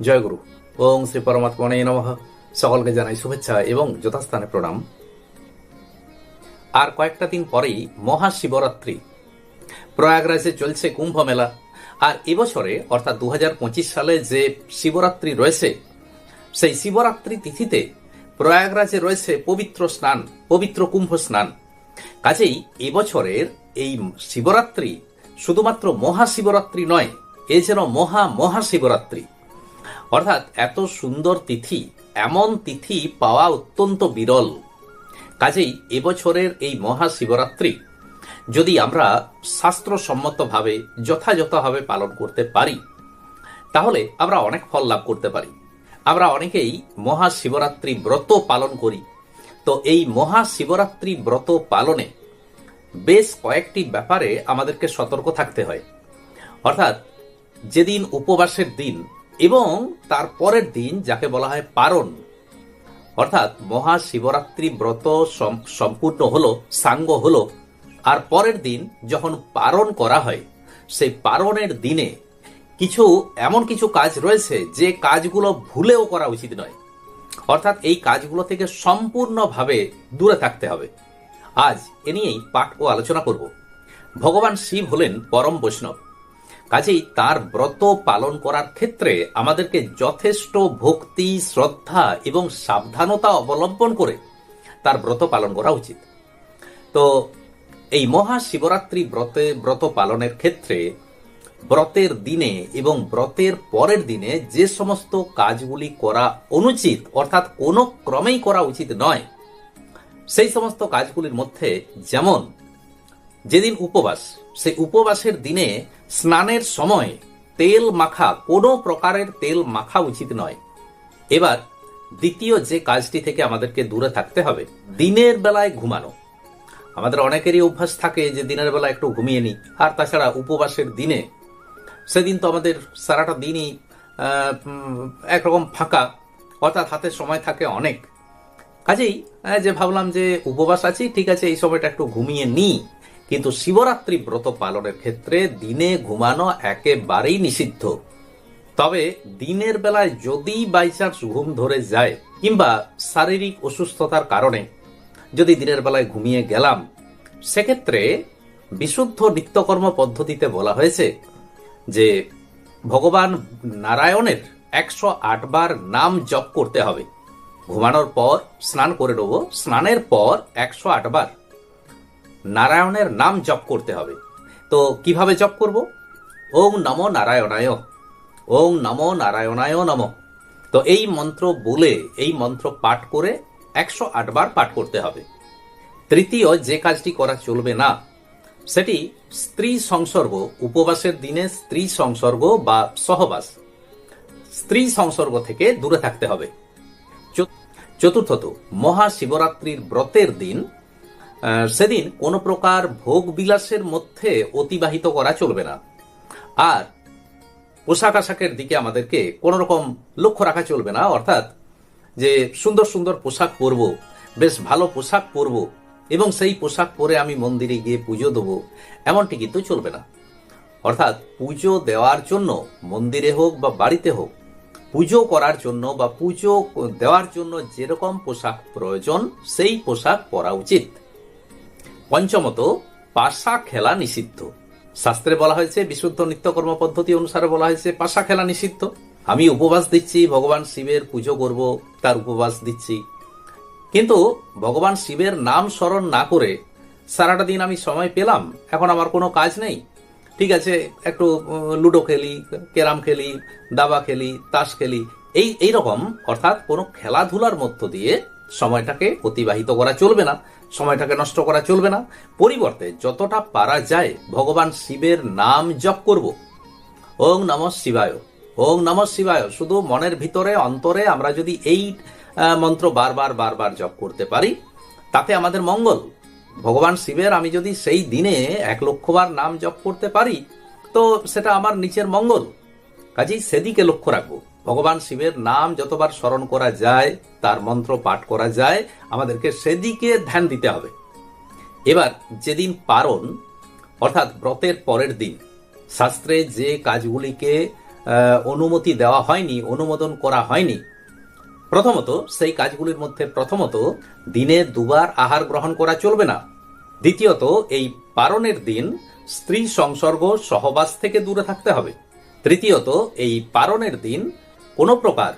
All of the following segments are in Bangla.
জয়গুরু। ওং শ্রী পরমাত্মনে নমঃ। সকলকে জানাই শুভেচ্ছা এবং যথাস্থানে প্রণাম। আর কয়েকটা দিন পরেই মহাশিবরাত্রি। প্রয়াগরাজে চলছে কুম্ভ মেলা আর এবছরে, অর্থাৎ দু হাজার পঁচিশ সালে যে শিবরাত্রি রয়েছে, সেই শিবরাত্রি তিথিতে প্রয়াগরাজে রয়েছে পবিত্র স্নান, পবিত্র কুম্ভ স্নান। কাজেই এবছরের এই শিবরাত্রি শুধুমাত্র মহাশিবরাত্রি নয়, এ যেন মহা মহাশিবরাত্রি। অর্থাৎ এত সুন্দর তিথি, এমন তিথি পাওয়া অত্যন্ত বিরল। কাজেই এবছরের এই মহাশিবরাত্রি যদি আমরা শাস্ত্রসম্মতভাবে, যথাযথভাবে পালন করতে পারি, তাহলে আমরা অনেক ফল লাভ করতে পারি। আমরা অনেকেই মহাশিবরাত্রি ব্রত পালন করি। তো এই মহাশিবরাত্রি ব্রত পালনে বেশ কয়েকটি ব্যাপারে আমাদেরকে সতর্ক থাকতে হয়। অর্থাৎ, যেদিন উপবাসের দিন এবং তার পরের দিন যাকে বলা হয় পারণ, অর্থাৎ মহাশিবরাত্রি ব্রত সম্পূর্ণ হলো, সাঙ্গ হলো, আর পরের দিন যখন পারণ করা হয়, সেই পারণের দিনে কিছু, এমন কিছু কাজ রয়েছে যে কাজগুলো ভুলেও করা উচিত নয়। অর্থাৎ এই কাজগুলো থেকে সম্পূর্ণভাবে দূরে থাকতে হবে। আজ এ নিয়েই পাঠ ও আলোচনা করব। ভগবান শিব হলেন পরম বৈষ্ণব। কাজেই তার ব্রত পালন করার ক্ষেত্রে আমাদেরকে যথেষ্ট ভক্তি, শ্রদ্ধা এবং সাবধানতা অবলম্বন করে তার ব্রত পালন করা উচিত। তো এই মহাশিবরাত্রি ব্রতে, ব্রত পালনের ক্ষেত্রে ব্রতের দিনে এবং ব্রতের পরের দিনে যে সমস্ত কাজগুলি করা অনুচিত, অর্থাৎ কোনো ক্রমেই করা উচিত নয়, সেই সমস্ত কাজগুলির মধ্যে যেমন যেদিন উপবাস, সেই উপবাসের দিনে স্নানের সময় তেল মাখা কোনো প্রকারের তেল মাখা উচিত নয়। এবার দ্বিতীয় যে কাজটি থেকে আমাদেরকে দূরে থাকতে হবে, দিনের বেলায় ঘুমানো। আমাদের অনেকেরই অভ্যাস থাকে যে দিনের বেলা একটু ঘুমিয়ে নিই, আর তাছাড়া উপবাসের দিনে সেদিন তো আমাদের সারাটা দিনই একরকম ফাঁকা, অর্থাৎ হাতে সময় থাকে অনেক। কাজেই যে ভাবলাম যে উপবাস আছি, ঠিক আছে, এই সময়টা একটু ঘুমিয়ে নিই কিন্তু শিবরাত্রি ব্রত পালনের ক্ষেত্রে দিনে ঘুমানো একেবারেই নিষিদ্ধ। তবে দিনের বেলায় যদি বাইচান্স ঘুম ধরে যায়, কিংবা শারীরিক অসুস্থতার কারণে যদি দিনের বেলায় ঘুমিয়ে গেলাম, সেক্ষেত্রে বিশুদ্ধ নিত্যকর্ম পদ্ধতিতে বলা হয়েছে যে ভগবান নারায়ণের একশো বার নাম জপ করতে হবে। ঘুমানোর পর, স্নান করে নেব। স্নানের পর একশো বার। নারায়ণের নাম জপ করতে হবে। তো কীভাবে জপ করব? ওম নমো নারায়ণায়। ওম নমো নারায়ণায় নম। তো এই মন্ত্র বলে, এই মন্ত্র পাঠ করে একশো আটবার পাঠ করতে হবে। তৃতীয়, যে কাজটি করা চলবে না, সেটি স্ত্রী সংসর্গ, উপবাসের দিনে স্ত্রী সংসর্গ বা সহবাস। স্ত্রী সংসর্গ থেকে দূরে থাকতে হবে। চত- চতুর্থত, মহাশিবরাত্রির ব্রতের দিন সেদিন কোনো প্রকার ভোগ বিলাসের মধ্যে অতিবাহিত করা চলবে না। আর পোশাক আশাকের দিকে আমাদেরকে কোনো রকম লক্ষ্য রাখা চলবে না, অর্থাৎ যে সুন্দর সুন্দর পোশাক পরব, বেশ ভালো পোশাক পরব, এবং সেই পোশাক পরে আমি মন্দিরে গিয়ে পুজো দেবো, এমনটি কিন্তু চলবে না। অর্থাৎ পুজো দেওয়ার জন্য মন্দিরে হোক বা বাড়িতে হোক, পুজো করার জন্য বা পুজো দেওয়ার জন্য যেরকম পোশাক প্রয়োজন, সেই পোশাক পরা উচিত। পঞ্চমত, পাশা খেলা নিষিদ্ধ। শাস্ত্রে বলা হয়েছে, বিশুদ্ধ নিত্যকর্ম পদ্ধতি অনুসারে বলা হয়েছে, পাশা খেলা নিষিদ্ধ। আমি উপবাস দিচ্ছি, ভগবান শিবের পুজো করব, তার উপবাস দিচ্ছি। কিন্তু ভগবান শিবের নাম স্মরণ না করে সারাটা দিন আমি সময় পেলাম, এখন আমার কোনো কাজ নেই। ঠিক আছে, একটু লুডো খেলি, ক্যারাম খেলি, দাবা খেলি, তাস খেলি, এই এই রকম অর্থাৎ কোনো খেলাধুলার মধ্য দিয়ে সময়টাকে অতিবাহিত করা চলবে না, সময়টাকে নষ্ট করা চলবে না। পরিবর্তে যতটা পারা যায়, ভগবান শিবের নাম জপ করব। ওং নম শিবায়। ওং নম শিবায়। শুধু মনের ভিতরে, অন্তরে আমরা যদি এই মন্ত্র বারবার বারবার জপ করতে পারি, তাতে আমাদের মঙ্গল। ভগবান শিবের আমি যদি সেই দিনে এক লক্ষবার নাম জপ করতে পারি, তো সেটা আমার নিচের মঙ্গল। কাজেই সেদিকে লক্ষ্য রাখব। ভগবান শিবের নাম যতবার স্মরণ করা যায়, তার মন্ত্র পাঠ করা যায়, আমাদেরকে সেদিকে ধ্যান দিতে হবে। এবার যেদিন পারণ, অর্থাৎ ব্রতের পরের দিন, শাস্ত্রে যে কাজগুলিকে অনুমতি দেওয়া হয়নি, অনুমোদন করা হয়নি, প্রথমত সেই কাজগুলির মধ্যে প্রথমত দিনে দুবার আহার গ্রহণ করা চলবে না। দ্বিতীয়ত, এই পারণের দিন স্ত্রী সংসর্গ সহবাস থেকে দূরে থাকতে হবে। তৃতীয়ত, এই পারণের দিন কোনো প্রকার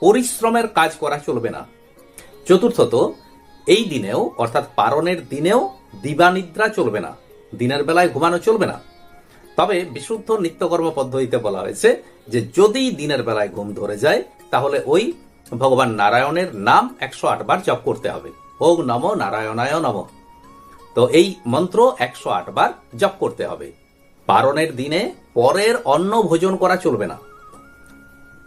পরিশ্রমের কাজ করা চলবে না। চতুর্থত, এই দিনেও, অর্থাৎ পারণের দিনেও দিবানিদ্রা চলবে না। দিনের বেলায় ঘুমানো চলবে না। তবে বিশুদ্ধ নিত্যকর্ম পদ্ধতিতে বলা হয়েছে যে, যদি দিনের বেলায় ঘুম ধরে যায়, তাহলে ওই ভগবান নারায়ণের নাম একশো বার জপ করতে হবে। ওম নম নারায়ণায় নম। তো এই মন্ত্র একশো বার জপ করতে হবে। পারণের দিনে পরের অন্ন ভোজন করা চলবে না।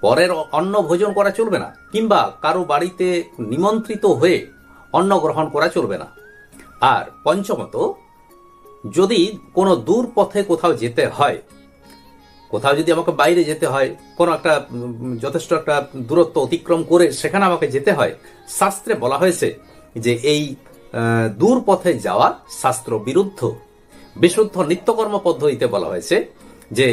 পরের অন্ন ভোজন করা চলবে না, কিংবা কারও বাড়িতে নিমন্ত্রিত হয়ে অন্ন গ্রহণ করা চলবে না। আর পঞ্চমত, যদি কোনো দূর পথে কোথাও যেতে হয়, কোথাও যদি আমাকে বাইরে যেতে হয়, কোনো একটা যথেষ্ট একটা দূরত্ব অতিক্রম করে সেখানে আমাকে যেতে হয়, শাস্ত্রে বলা হয়েছে যে এই দূর পথে যাওয়া শাস্ত্র বিরুদ্ধ বিশুদ্ধ নিত্যকর্ম পদ্ধতিতে বলা হয়েছে যে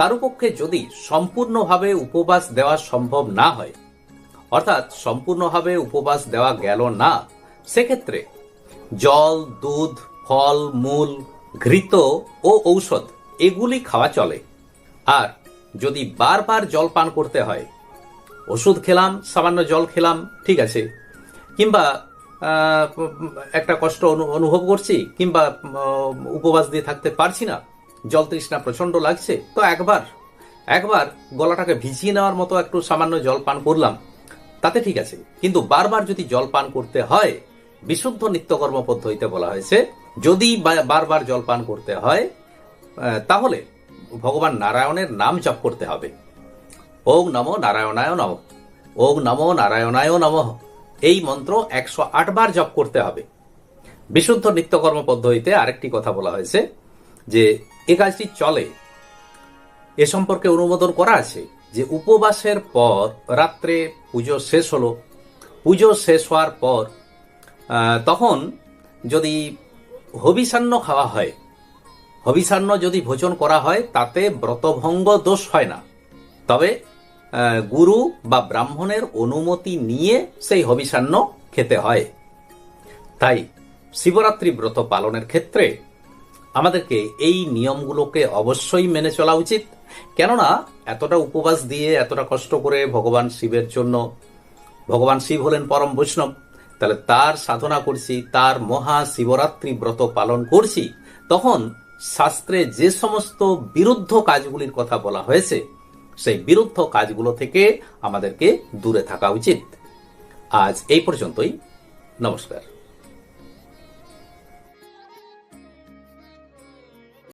কারও পক্ষে যদি সম্পূর্ণভাবে উপবাস দেওয়া সম্ভব না হয়, অর্থাৎ সম্পূর্ণভাবে উপবাস দেওয়া গেল না, সেক্ষেত্রে জল, দুধ, ফল, মূল, ঘৃত ও ঔষধ এগুলি খাওয়া চলে। আর যদি বারবার জল পান করতে হয়, ওষুধ খেলাম, সামান্য জল খেলাম, ঠিক আছে, কিংবা একটা কষ্ট অনু- অনুভব করছি, কিংবা উপবাস দিয়ে থাকতে পারছি না জল তৃষ্ণা প্রচণ্ড লাগছে, তো একবার একবার গলাটাকে ভিজিয়ে নেওয়ার মতো একটু সামান্য জল পান করলাম। তাতে ঠিক আছে, কিন্তু বারবার যদি জল পান করতে হয়, বিশুদ্ধ নিত্যকর্ম পদ্ধতিতে বলা হয়েছে, যদি বারবার জল পান করতে হয় তাহলে ভগবান নারায়ণের নাম জপ করতে হবে। ওং নম নারায়ণায় নম। ওং নম নারায়ণায় নম। এই মন্ত্র একশো বার জপ করতে হবে। বিশুদ্ধ নিত্যকর্ম পদ্ধতিতে আরেকটি কথা বলা হয়েছে যে এ কাজটি চলে। এ সম্পর্কে অনুমোদন করা আছে যে উপবাসের পর রাত্রে পুজো শেষ হলো। পুজো শেষ হওয়ার পর তখন যদি হবিষান্ন খাওয়া হয়, হবিষান্ন যদি ভোজন করা হয়, তাতে ব্রতভঙ্গ দোষ হয় না। তবে গুরু বা ব্রাহ্মণের অনুমতি নিয়ে সেই হবিষান্ন খেতে হয়। তাই শিবরাত্রি ব্রত পালনের ক্ষেত্রে আমাদেরকে এই নিয়মগুলোকে অবশ্যই মেনে চলা উচিত। কেননা, এতটা উপবাস দিয়ে, এতটা কষ্ট করে ভগবান শিবের জন্য, ভগবান শিব হলেন পরম বৈষ্ণব, তাহলে তার সাধনা করছি, তার মহা শিবরাত্রি ব্রত পালন করছি, তখন শাস্ত্রে যে সমস্ত বিরুদ্ধ কাজগুলির কথা বলা হয়েছে, সেই বিরুদ্ধ কাজগুলো থেকে আমাদেরকে দূরে থাকা উচিত। আজ এই পর্যন্তই। নমস্কার।